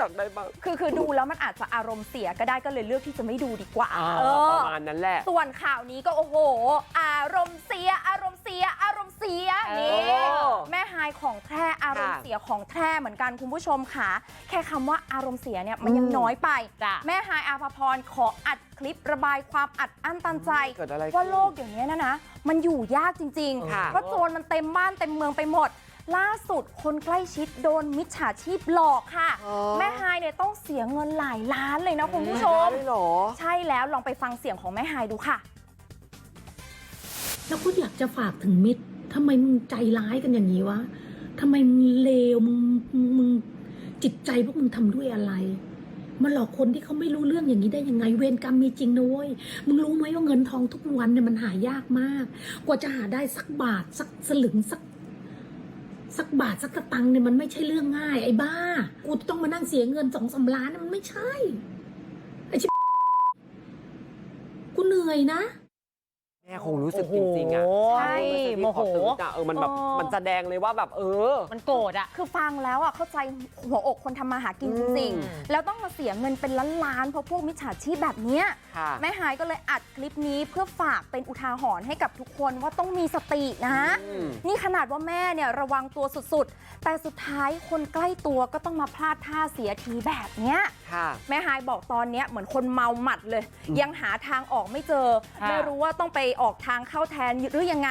อยากได้บ้าง คือคือดูแล้วมันอาจจะอารมณ์เสียก็ได้ก็เลยเลือกที่จะไม่ดูดีกว่าอ่าเอปอระมาณนั้นแหละ ส่วนข่าวนี้ก็โอ้โห อารมณ์เสีย อารมณ์เสีย อารมณ์เสียเออนี่แม่ฮายของแท้อารมณ์ค่ะเสียของแท้เหมือนกันคุณผู้ชมค่ะ แค่คำว่าอารมณ์เสียเนี่ยมันยังอืม น้อยไป จ้ะ แม่ฮายอาภาพรขออัดคลิประบายความอัดอั้นตันใจ เกิดอะไรขึ้นว่าโลกอย่างนี้ยนะนะ มันอยู่ยากจริงค่ะๆเพราะโจรมันเต็มบ้านเต็มเมืองไปหมด ล่าสุดคนใกล้ชิดโดนมิจฉาชีพหลอกค่ะอ๋อแม่ฮายเนี่ยต้องเสียเงินหลายล้านเลยนะคุณผู้ชมได้เหรอใช่แล้วลองไปฟังเสียงของแม่ฮายดูค่ะแล้วก็อยากจะฝากถึงมิตรทำไมมึงใจร้ายกันอย่างนี้วะทำไมมึงเลวมึงมึงมึงจิตใจพวกมึงทำด้วยอะไรมาหลอกคนที่เขาไม่รู้เรื่องอย่างนี้ได้ยังไง เวรกรรมมีจริงนะเว้ย มึงรู้ไหมว่าเงินทองทุกวันเนี่ยมันหายากมาก กว่าจะหาได้สักบาทสักสลึงสัก สักบาทสักตังค์เนี่ยมันไม่ใช่เรื่องง่าย ไอ้บ้า กูต้องมานั่งเสียเงินสองสามล้านมันไม่ใช่ ไอ้ชิบกูเหนื่อยนะ ม่คงรู้สึกจริงๆอะโอ้โหใช่โมโหความรู้สึกอะเออมันแบบเออมันแสดงเลยว่าแบบเออ มันโกรธอะ คือฟังแล้วอะเข้าใจหัวอกคนทำมาหากินจริงอืมๆแล้วต้องมาเสียเงินเป็นล้านๆ เพราะพวกมิจฉาชีพแบบเนี้ยค่ะแม่ฮายก็เลยอัดคลิปนี้เพื่อฝากเป็นอุทาหรณ์ให้กับทุกคนว่าต้องมีสตินะอืมนี่ขนาดว่าแม่เนี่ยระวังตัวสุดๆ แต่สุดท้ายคนใกล้ตัวก็ต้องมาพลาดท่าเสียทีแบบเนี้ยค่ะแม่ฮายบอกตอนเนี้ยเหมือนคนเมาหมัดเลย ยังหาทางออกไม่เจอค่ะไม่รู้ว่าต้องไปออกทางเข้าแทนหรือยังไง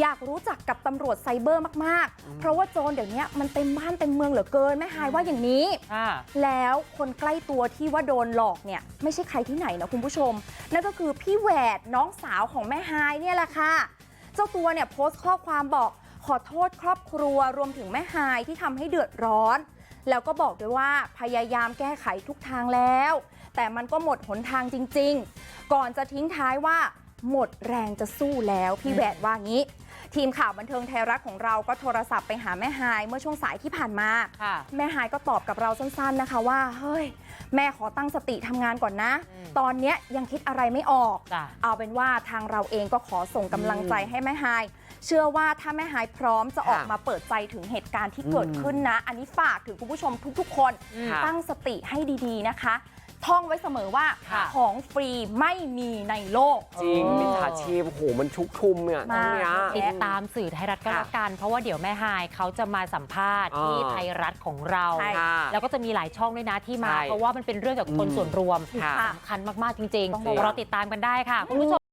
อยากรู้จักกับตำรวจไซเบอร์มากๆ เพราะว่าโจรเดี๋ยวนี้มันเต็มบ้านเต็มเมืองเหลือเกินแม่ฮายว่าอย่างนี้ อ่าแล้วคนใกล้ตัวที่ว่าโดนหลอกเนี่ย ไม่ใช่ใครที่ไหนนะคุณผู้ชม นั่นก็คือพี่แหวดน้องสาวของแม่ฮายเนี่ยแหละค่ะ เจ้าตัวเนี่ยโพสต์ข้อความบอกขอโทษครอบครัวรวมถึงแม่ฮายที่ทำให้เดือดร้อน แล้วก็บอกด้วยว่าพยายามแก้ไขทุกทางแล้ว แต่มันก็หมดหนทางจริงๆ ก่อนจะทิ้งท้ายว่า หมดแรงจะสู้แล้วพี่แหวดว่างี้ ทีมข่าวบันเทิงไทยรัฐของเราก็โทรศัพท์ไปหาแม่ฮายเมื่อช่วงสายที่ผ่านมาค่ะแม่ฮายก็ตอบกับเราสั้นๆนะคะว่า เฮ้ย แม่ขอตั้งสติทำงานก่อนนะอืมตอนเนี้ยยังคิดอะไรไม่ออกจ้ะเอาเป็นว่าทางเราเองก็ขอส่งกำลังใจให้แม่ฮายเชื่อว่าถ้าแม่ฮายพร้อมจะออกค่ะมาเปิดใจถึงเหตุการณ์ที่เกิดขึ้นนะ อันนี้ฝากถึงคุณผู้ชมทุกๆ คนค่ะตั้งสติให้ดีๆนะคะ ท่องไว้เสมอว่าค่ะของฟรีไม่มีในโลก จริงเออมิจฉาชีพโอ้โหมันชุกชุมเนี่ยตรงเนี้ยมากติดตามสื่อไทยรัฐก็ค่ะแล้วกัน เพราะว่าเดี๋ยวแม่ฮายเขาจะมาสัมภาษณ์อ่าที่ไทยรัฐของเรา ใช่ค่ะแล้วก็จะมีหลายช่องด้วยนะที่มา ใช่เพราะว่ามันเป็นเรื่องเกี่ยวกับคนอืมส่วนรวมค่ะสำคัญมากๆจริงต้องระวังๆเราติดตามกันได้ค่ะคุณผู้ชม